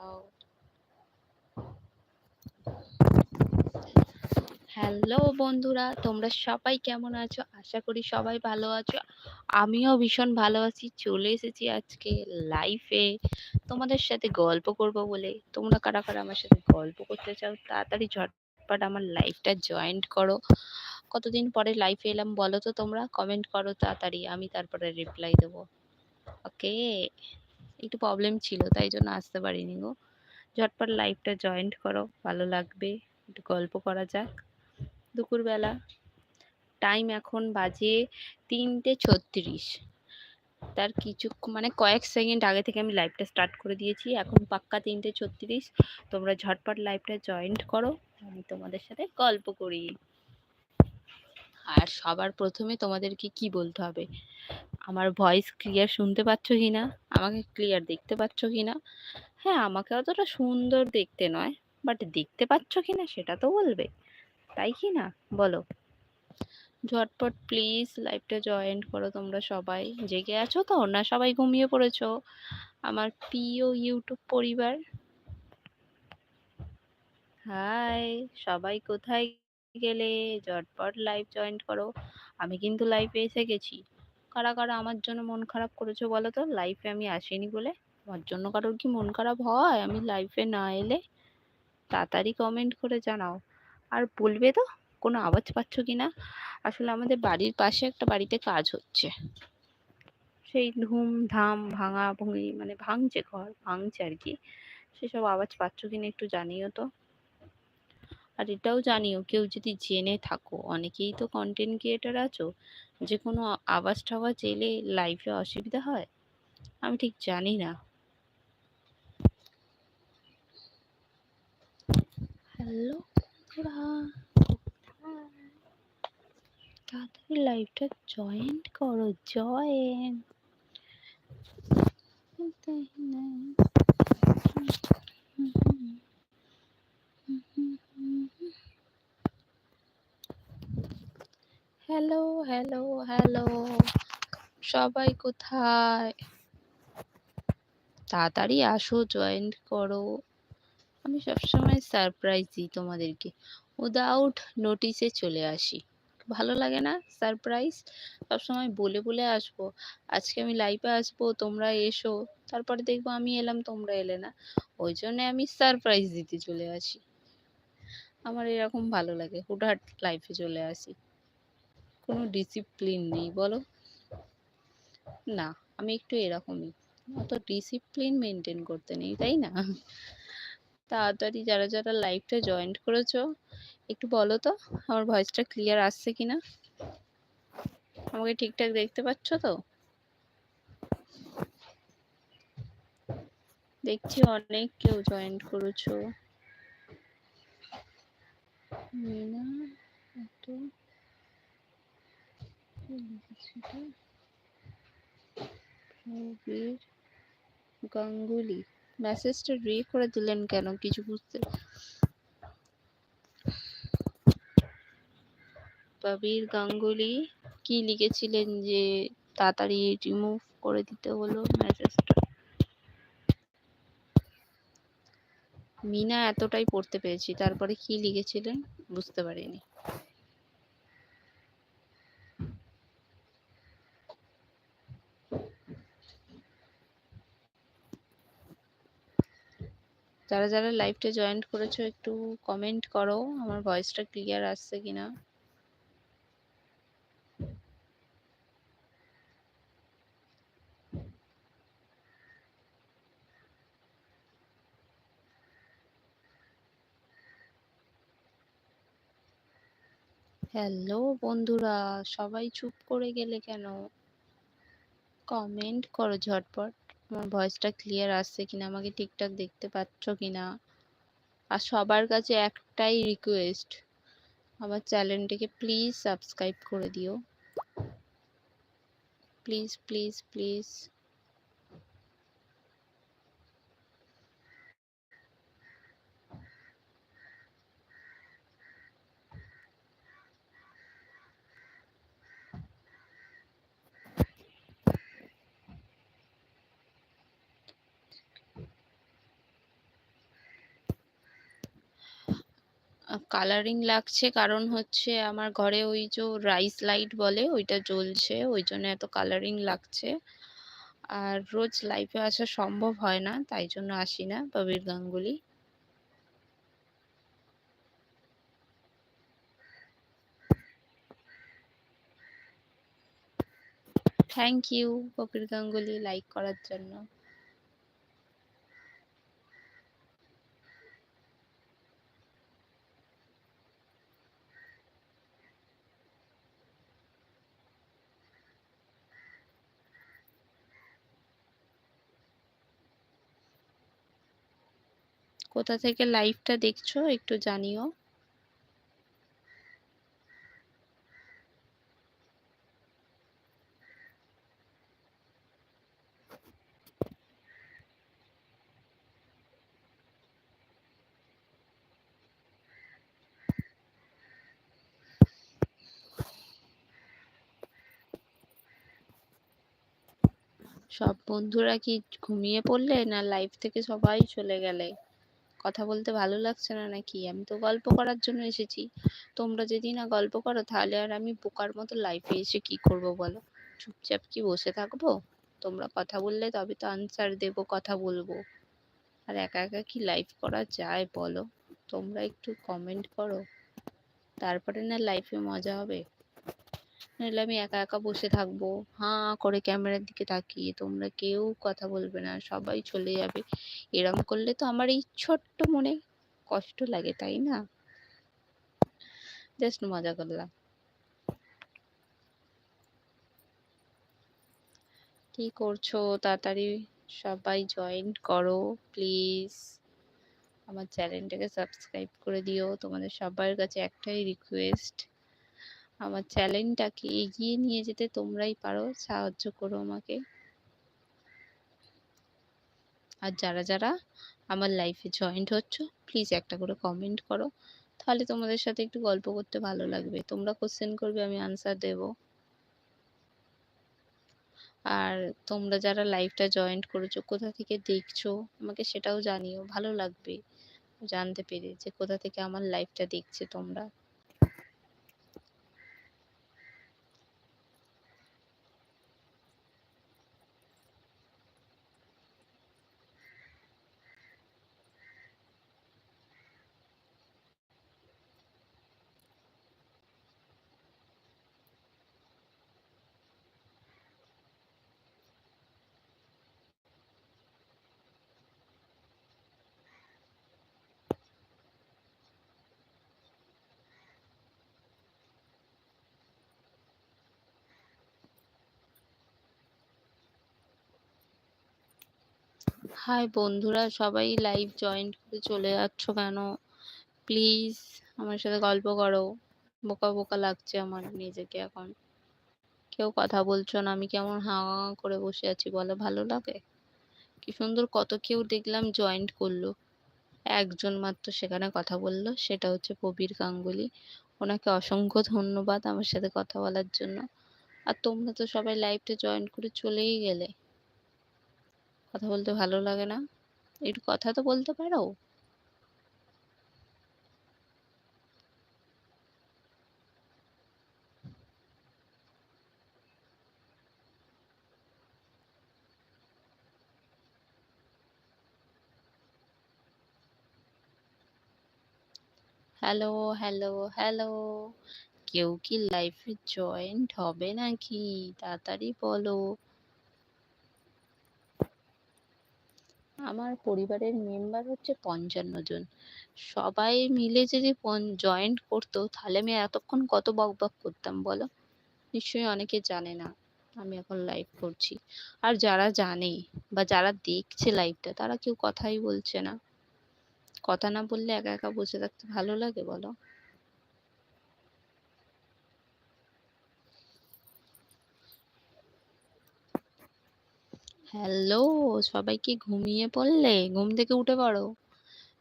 দাঁড়াও হ্যালো বন্ধুরা, তোমরা সবাই কেমন আছো? আশা করি সবাই ভালো আছো। আমিও ভীষণ ভালো আছি, চলে এসেছি আজকে লাইফে তোমাদের সাথে গল্প করব বলে। তোমরা কারা কারা আমার সাথে গল্প করতে চাও, তাড়াতাড়ি ঝটপট আমার লাইফটা জয়েন্ট করো। কতদিন পরে লাইফে এলাম বলো তো তোমরা কমেন্ট করো তাড়াতাড়ি, আমি তারপরে রিপ্লাই দেবো। ওকে একটু প্রবলেম ছিল, তাই জন্য আসতে পারিনি গো। ঝটপট লাইভটা জয়েন্ট করো, ভালো লাগবে। একটু গল্প করা যাক। দুপুরবেলা টাইম এখন বাজে তিনটে ছত্রিশ। তার কিছু মানে কয়েক সেকেন্ড আগে থেকে আমি লাইভটা স্টার্ট করে দিয়েছি। এখন পাক্কা তিনটে ছত্রিশ। তোমরা ঝটপট লাইভটা জয়েন্ট করো। আমি তোমাদের সাথে গল্প করি। আর সবার প্রথমে তোমাদেরকে কি বলতে হবে? আমার ভয়েস ক্লিয়ার শুনতে পাচ্ছ কি না? আমাকে ক্লিয়ার দেখতে পাচ্ছ কি না? হ্যাঁ আমাকে অতটা সুন্দর দেখতে নয় বাট দেখতে পাচ্ছ কি না সেটা তো বলবে। তাই কি না? বলো। ঝটপট প্লিজ লাইভটা জয়েন করো তোমরা সবাই। জেগে আছো তো? না, সবাই ঘুমিয়ে পড়েছো? আমার প্রিয় ইউটিউব পরিবার। হাই সবাই কোথায় গেলে? ঝটপট লাইভ জয়েন করো। আমি কিন্তু লাইভে এসে গেছি। কারা কারা আমার জন্য মন খারাপ করেছ বলো তো? লাইফে আমি আসিনি বলে। আমার জন্য কারোর কি মন খারাপ হয়? আমি লাইফে না এলে তাড়াতাড়ি কমেন্ট করে জানাও। আর বলবে তো, কোনো আওয়াজ পাচ্ছ কি না আসলে আমাদের বাড়ির পাশে একটা বাড়িতে কাজ হচ্ছে। সেই ধুম ধাম ভাঙা ভুঙি মানে ভাঙছে ঘর, ভাঙছে আর কি। সেসব আওয়াজ পাচ্ছ কিনা একটু জানিও তো। আর এটাও জানিও, কেউ যদি জেনে থাকো, অনেকেই তো কন্টেন্ট ক্রিয়েটার আছো। যে কোনো আওয়াজ টাওয়াজ এলে লাইফে অসুবিধা হয়? আমি ঠিক জানি না। হ্যালো তাড়াতাড়ি লাইভটা জয়েন্ট করো জয়েন হ্যালো হ্যালো হ্যালো। সবাই কোথায়? তাড়াতাড়ি আসো জয়েন করো। আমি সবসময় সারপ্রাইজ দিই তোমাদেরকে। উইদাউট নোটিসে চলে আসি। ভালো লাগে না সারপ্রাইজ সবসময় বলে বলে আসব। আজকে আমি লাইভে আসব, তোমরা এসো। তারপরে দেখব আমি এলাম, তোমরা এলে না। ওই জন্যে আমি সারপ্রাইজ দিতে চলে আসি। আমার এরকম ভালো লাগে। হুটহাট লাইফে চলে আসি। কোনো ডিসিপ্লিন নেই, বলো? না, আমি একটু এরকমই। অত ডিসিপ্লিন মেনটেন করতে নেই, তাই না? তাড়াতাড়ি যারা যারা লাইভটা জয়েন্ট করেছ, একটু বলো তো, আমার ভয়েসটা ক্লিয়ার আসছে কিনা? আমাকে ঠিকঠাক দেখতে পাচ্ছ তো? দেখছি অনেক কেউ জয়েন্ট করেছ। মিনা, একটু। প্রবীর গাঙ্গুলি। মেসেজটা রি করে দিলেন কেন? কিছু বুঝতে প্রবীর গাঙ্গুলি কি লিখেছিলেন যে তাড়াতাড়ি রিমুভ করে দিতে হলো মেসেজটা মিনা এতটাই পড়তে পেরেছি, তারপরে কি লিখেছিলেন বুঝতে পারিনি। যারা যারা লাইভটা জয়েন্ট করেছ, একটু কমেন্ট করো, আমার ভয়েসটা ক্লিয়ার আসছে কিনা? হ্যালো বন্ধুরা, সবাই চুপ করে গেলে কেন? কমেন্ট করো ঝটপট। আমার ভয়েসটা ক্লিয়ার আসছে কিনা, আমাকে ঠিকঠাক দেখতে পাচ্ছ কিনা? আর সবার কাছে একটাই রিকোয়েস্ট আমার চ্যানেলটিকে প্লিজ সাবস্ক্রাইব করে দিও। প্লিজ প্লিজ প্লিজ কালারিং লাগছে কারণ হচ্ছে আমার ঘরে ওই যে রাইস লাইট বলে ওইটা জ্বলছে, ওই জন্য এত কালারিং লাগছে। আর রোজ লাইফে আসা সম্ভব হয় না, তাই জন্য আসি না Prabir Ganguly. Thank you Kapil Ganguly like করার জন্য। কোথা থেকে লাইভটা দেখছ একটু জানিও। সব বন্ধুরা কি ঘুমিয়ে পড়লে না লাইভ থেকে সবাই চলে গেলে? কথা বলতে ভালো লাগছে না নাকি? আমি তো গল্প করার জন্য এসেছি। তোমরা যদি না গল্প করো, তাহলে আর আমি বোকার মতো লাইফে এসে কি করব বলো? চুপচাপ কি বসে থাকব? তোমরা কথা বললে তবে তো আনসার দেব, কথা বলব। আর একা একা কি লাইভ করা যায় বলো? তোমরা একটু কমেন্ট করো। তারপরে না লাইফে মজা হবে? নাহলে আমি একা একা বসে থাকব। হাঁ, করে ক্যামেরার দিকে তাকিয়ে তোমরা কেউ কথা বলবে না, সবাই চলে যাবে। এরম করলে তো আমার এই ছোট্ট মনে কষ্ট লাগে, তাই না? জাস্ট মজা করলাম। কি করছ? তাড়াতাড়ি সবাই জয়েন করো প্লিজ আমার চ্যানেলটাকে সাবস্ক্রাইব করে দিও। তোমাদের সবার কাছে একটাই রিকোয়েস্ট আমার চ্যানেলটাকে এগিয়ে নিয়ে যেতে তোমরাই পারো, সাহায্য করো আমাকে। আর যারা যারা আমার লাইফে জয়েন্ট হচ্ছ প্লিজ একটা করে কমেন্ট করো। তাহলে তোমাদের সাথে একটু গল্প করতে ভালো লাগবে। তোমরা কোশ্চেন করবে, আমি আনসার দেব। আর তোমরা যারা লাইভটা জয়েন্ট করেছ, কোথা থেকে দেখছ, আমাকে সেটাও জানিও, ভালো লাগবে। জানতে পেরে যে কোথা থেকে আমার লাইভটা দেখছে তোমরা। হাই বন্ধুরা, সবাই লাইভ জয়েন করে চলে যাচ্ছ কেন? প্লিজ আমার সাথে গল্প করো। বোকা বোকা লাগছে আমার নিজেকে এখন। কেউ কথা বলছো না, আমি কেমন হাঁ করে বসে আছি, বলো ভালো লাগে? কি সুন্দর, কত কেউ দেখলাম জয়েন্ট করল। একজন মাত্র সেখানে কথা বলল, সেটা হচ্ছে প্রবীর গাঙ্গুলি। ওনাকে অসংখ্য ধন্যবাদ আমার সাথে কথা বলার জন্য। আর তোমরা তো সবাই লাইভটা জয়েন করে চলেই গেলে। কথা বলতে ভালো লাগে না। একটু কথা তো বলতে পারো। Hello hello hello. কেউ কি লাইফে জয়েন্ট হবে নাকি? তাড়াতাড়ি বলো। আমার পরিবারের মেম্বার হচ্ছে পঞ্চান্ন জন। সবাই মিলে যদি জয়েন্ট করতো, তাহলে আমি এতক্ষণ কত বক বক করতাম বলো? নিশ্চয়ই অনেকে জানে না, আমি এখন লাইভ করছি। আর যারা জানে বা যারা দেখছে লাইভটা তারা কেউ কথাই বলছে না। কথা না বললে একা একা বসে থাকতে ভালো লাগে বলো? হ্যালো সবাই কি ঘুমিয়ে পড়লে? ঘুম থেকে উঠে পড়ো।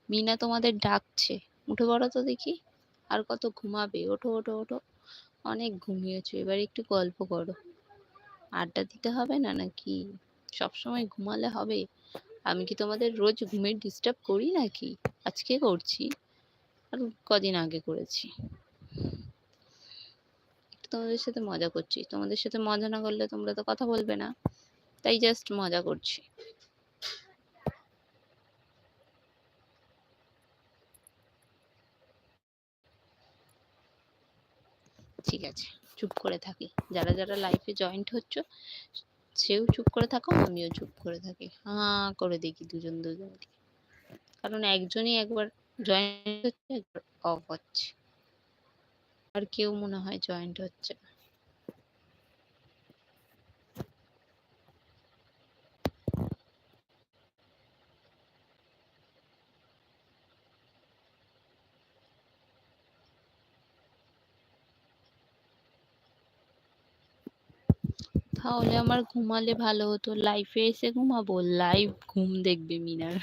মিনা তোমাদের ডাকছে। উঠে পড়ো তো দেখি। আর কত ঘুমাবে? ওঠো ওঠো ওঠো। অনেক ঘুমিয়েছো। এবার একটু গল্প করো। আড্ডা দিতে হবে না নাকি? সবসময় ঘুমালে হবে। আমি কি তোমাদের রোজ ঘুমের ডিস্টার্ব করি নাকি? আজকে করছি। আর কদিন আগে করেছি। তোমাদের সাথে মজা করছি। তোমাদের সাথে মজা না করলে তোমরা তো কথা বলবে না। তাই জাস্ট মজা করছি। ঠিক আছে, চুপ করে থাকি। যারা যারা লাইফে জয়েন্ট হচ্ছ, সেও চুপ করে থাকো, আমিও চুপ করে থাকি। হাঁ করে দেখি দুজন দুজনকে। কারণ একজনই একবার জয়েন্ট হচ্ছে, একবার অফ হচ্ছে। আর কেউ মনে হয় জয়েন্ট হচ্ছে না। তাহলে আমার ঘুমালে ভালো হতো। লাইফে এসে ঘুমাবো? লাইভ ঘুম দেখবে মিনার।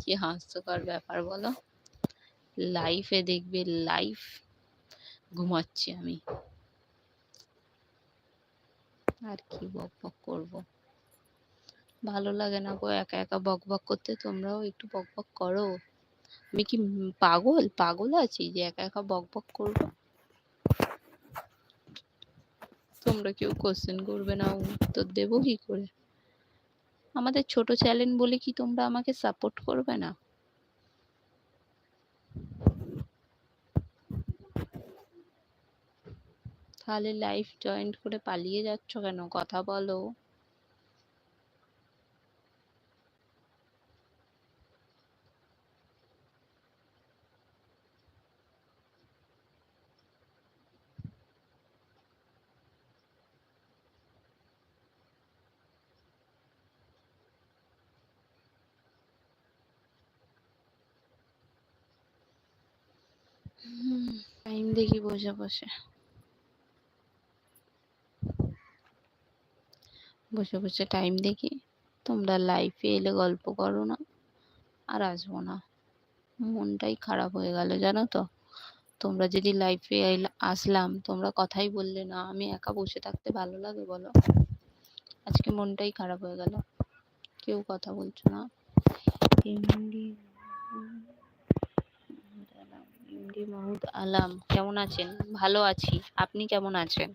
কি হাস্যকর ব্যাপার বলো? লাইফে দেখবে লাইফ ঘুমাচ্ছি আমি। আর কি বক বক করব? ভালো লাগে না গো একা একা বক বক করতে? তোমরাও একটু বক বক করো। আমি কি পাগল? পাগল আছি যে একা একা বক বক করব? তোমরা কেউ কোশ্চেন করবে না, উত্তর দেবো কি করে? আমাদের ছোট চ্যানেল বলে কি তোমরা আমাকে সাপোর্ট করবে না? তাহলে লাইফ জয়েন্ট করে পালিয়ে যাচ্ছ কেন? কথা বলো। টাইম দেখি বসে বসে। বসে বসে টাইম দেখি। তোমরা লাইফে এলে গল্প করো না। আর আসব না। মনটাই খারাপ হয়ে গেল, জানো তো। তোমরা যদি লাইফে আসলাম, তোমরা কথাই বললে না। আমি একা বসে থাকতে ভালো লাগে, বলো। আজকে মনটাই খারাপ হয়ে গেল। কেউ কথা বলছো না। আলাম কেমন আছেন ভালো আছি আপনি কেমন আছেন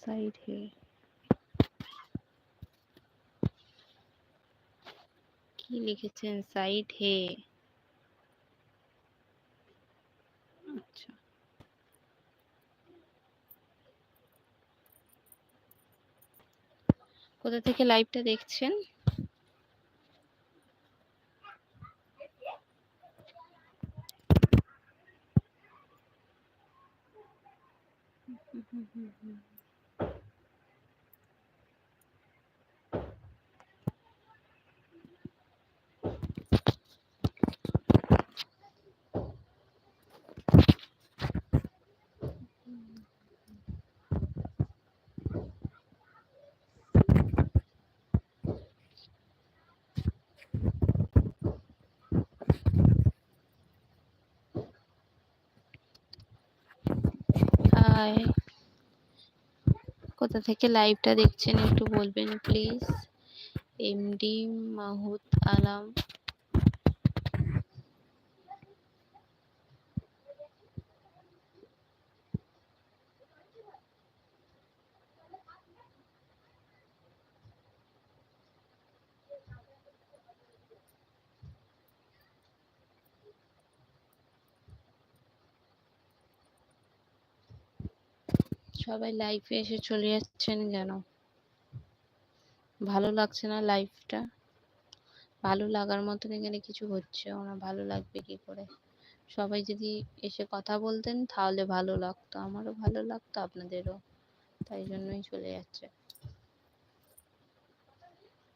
साइड है কি লিখেছেন সাইড হে কোথা থেকে লাইভটা দেখছেন? হাই কোথা থেকে লাইভটা দেখছেন একটু বলবেন প্লিজ এমডি মাহুত আলাম সবাই লাইফে এসে চলে যাচ্ছেন কেন? ভালো লাগছে না লাইফটা ভালো লাগার মতন এখানে কিছু হচ্ছেও না, ভালো লাগবে কি করে? সবাই যদি এসে কথা বলতেন তাহলে ভালো লাগতো, আমারও ভালো লাগতো, আপনাদেরও। তাই জন্যই চলে যাচ্ছে।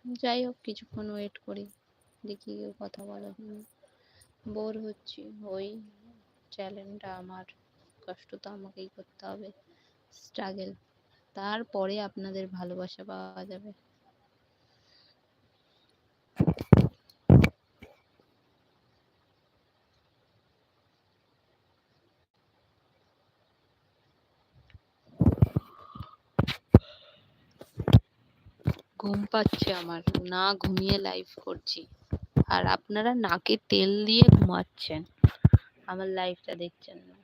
যাই হোক, কিছুক্ষণ ওয়েট করি, দেখি কেউ কথা বলে বোর হচ্ছি, ওই চ্যালেঞ্জটা আমার, কষ্ট তো আমাকেই করতে হবে। স্ট্রাগেল তারপরে আপনাদের ভালোবাসা পাওয়া যাবে। ঘুম পাচ্ছে আমার। না ঘুমিয়ে লাইভ করছি। আর আপনারা নাকে তেল দিয়ে ঘুমাচ্ছেন। আমার লাইভটা দেখছেন না।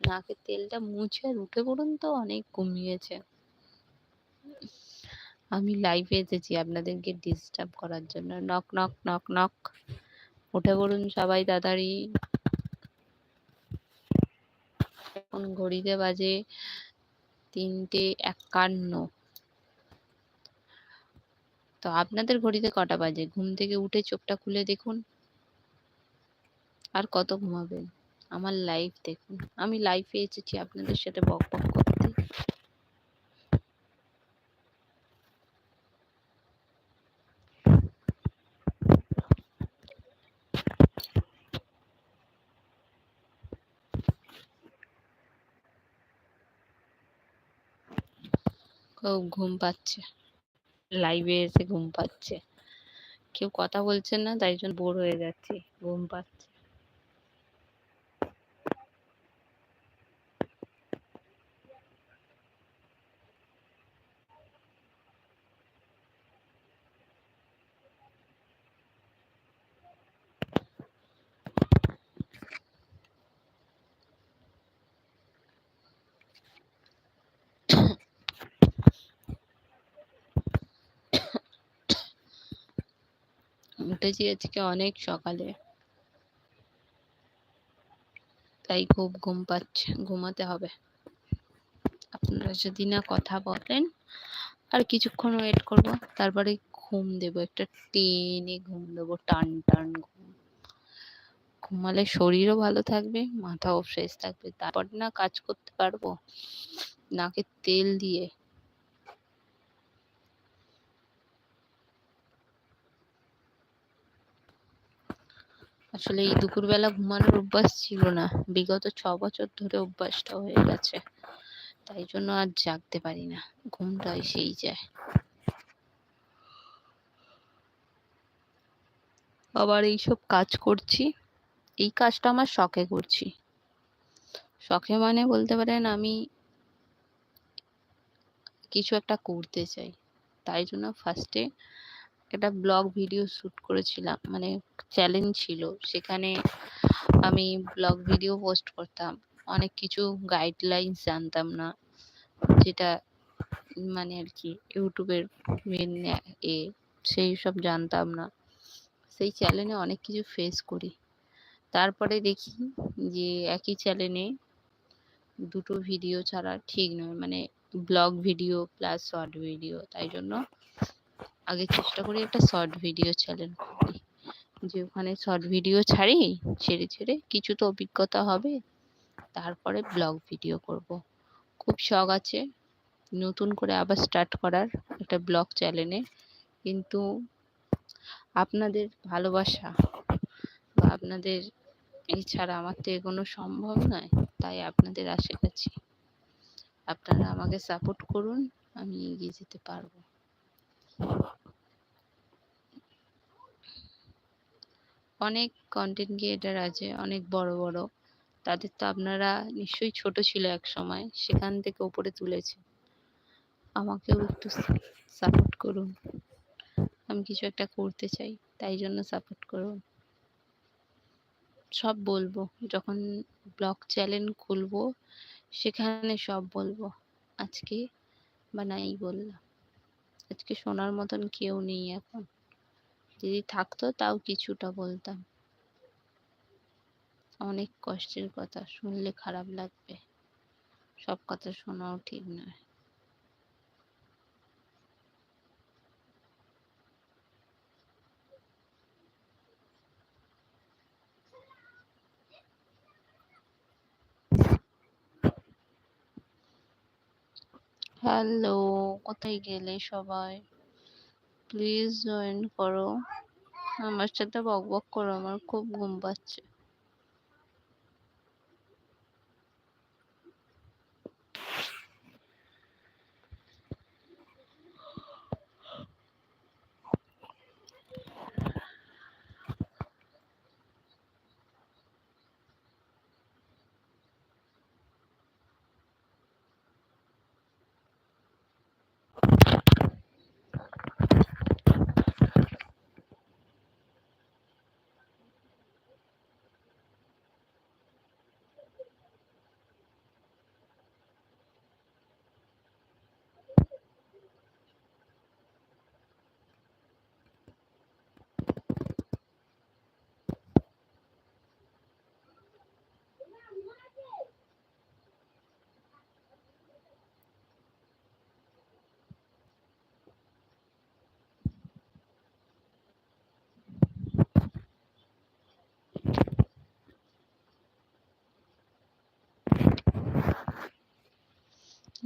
নাকে তেলটা মুছে উঠে পড়ুন তো, অনেক কমিয়েছে আমি লাইভে এসেছি আপনাদেরকে ডিস্টার্ব করার জন্য। নক নক নক নক উঠে পড়ুন সবাই তাড়াতাড়ি। এখন ঘড়িতে বাজে তিনটে একান্ন। তো আপনাদের ঘড়িতে কটা বাজে? ঘুম থেকে উঠে চোখটা খুলে দেখুন। আর কত ঘুমাবেন? আমার লাইফ দেখুন। আমি লাইফে এসেছি, আপনাদের সাথে বক বক করতে খুব ঘুম পাচ্ছে। লাইভে এসে ঘুম পাচ্ছে। কেউ কথা বলছেন না, তাই জন্য বোর হয়ে যাচ্ছি। ঘুম পাচ্ছে। উঠেছি আজকে অনেক সকালে। তাই খুব ঘুম পাচ্ছে, ঘুমাতে হবে। আপনারা যদি না কথা বলেন, আর কিছুক্ষণ ওয়েট করব, তারপরে ঘুম দেব, একটা টেনে ঘুম দেবো, টান টান ঘুম। ঘুমালে শরীরও ভালো থাকবে, মাথাও ফ্রেশ থাকবে, তারপর না কাজ করতে পারব? নাকে তেল দিয়ে আসলে এই দুপুরবেলা ঘুমানোর অভ্যাস ছিল না। বিগত ছ বছর ধরে অভ্যাসটা হয়ে গেছে। তাই জন্য আর জাগতে পারি না। ঘুমটা এসেই যায়। আবার এইসব কাজ করছি। এই কাজটা আমার শখে করছি। শখে মানে বলতে পারেন আমি কিছু একটা করতে চাই। তাই জন্য ফার্স্টে একটা ব্লগ ভিডিও শ্যুট করেছিলাম মানে চ্যালেঞ্জ ছিল। সেখানে আমি ব্লগ ভিডিও পোস্ট করতাম। অনেক কিছু গাইডলাইন্স জানতাম না, যেটা মানে আর কি ইউটিউবের মেন এ সেই সব জানতাম না। সেই চ্যানেলে অনেক কিছু ফেস করি। তারপরে দেখি যে একই চ্যানেলে দুটো ভিডিও ছাড়া ঠিক নয় মানে blog video plus short video তাই জন্য আগে চেষ্টা করি একটা শর্ট ভিডিও চ্যানেল করি যে ওখানে শর্ট ভিডিও ছাড়ি, ছেড়ে ছেড়ে কিছু তো অভিজ্ঞতা হবে, তারপরে ব্লগ ভিডিও করব। খুব শখ আছে, নতুন করে আবার স্টার্ট করার একটা ব্লগ চ্যানেলে কিন্তু আপনাদের ভালোবাসা বা আপনাদের এছাড়া আমার তো এগোনো সম্ভব নয়, তাই আপনাদের আশেপাশে আপনারা আমাকে সাপোর্ট করুন, আমি এগিয়ে যেতে পারব। অনেক কন্টেন্ট ক্রিয়েটার আছে, অনেক বড় বড়। তাদের তো আপনারা নিশ্চয়ই ছোট ছিল এক সময়, সেখান থেকে উপরে তুলেছে। আমাকেও একটু সাপোর্ট করুন। আমি কিছু একটা করতে চাই, তাই জন্য সাপোর্ট করুন। সব বলব, যখন ব্লগ চ্যানেল খুলবো, সেখানে সব বলব, আজকে বা নাই বললাম। আজকে শোনার মতন কেউ নেই এখন। যদি থাকতো তাও কিছুটা বলতাম। অনেক কষ্টের কথা, শুনলে খারাপ লাগবে। সব কথা শোনাও ঠিক নয়। হ্যালো কোথায় গেলে সবাই? প্লিজ জয়েন করো। আমার সাথে বক বক করো আমার খুব ঘুম পাচ্ছে।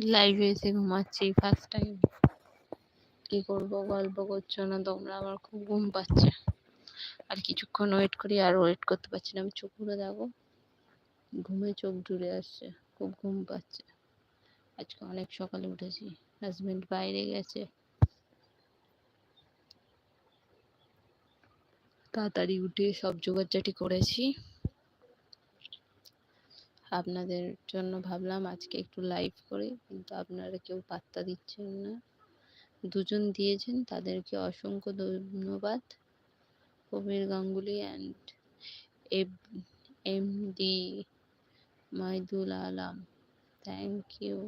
লাইভে এসে ঘুমাচ্ছি ফার্স্ট টাইম কি করব গল্প করছ না, তোমরা আমার খুব ঘুম পাচ্ছে। আর কিছুক্ষণ ওয়েট করি, আর ওয়েট করতে পারছি না, আমি চোখ খুলে দেখো ঘুমে চোখ জুড়ে আসছে, খুব ঘুম পাচ্ছে। আজকে অনেক সকালে উঠেছি হাজবেন্ড বাইরে গেছে। তাড়াতাড়ি উঠে সব জোগাড়জাটি করেছি। আপনাদের জন্য ভাবলাম আজকে একটু লাইভ করে। কিন্তু আপনারা কেউ পাত্তা দিচ্ছেন না। দুজন দিয়েছেন, তাদেরকে অসংখ্য ধন্যবাদ। Kabir Ganguly and M D Maidul Alam. Thank you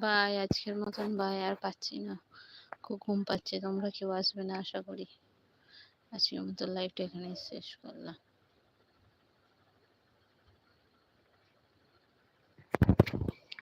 by, আজকের মতন বাই, আর পাচ্ছি না। খুব ঘুম পাচ্ছে, তোমরা কেউ আসবে না, আশা করি। আজকের মতো লাইভটা এখানেই শেষ করলাম।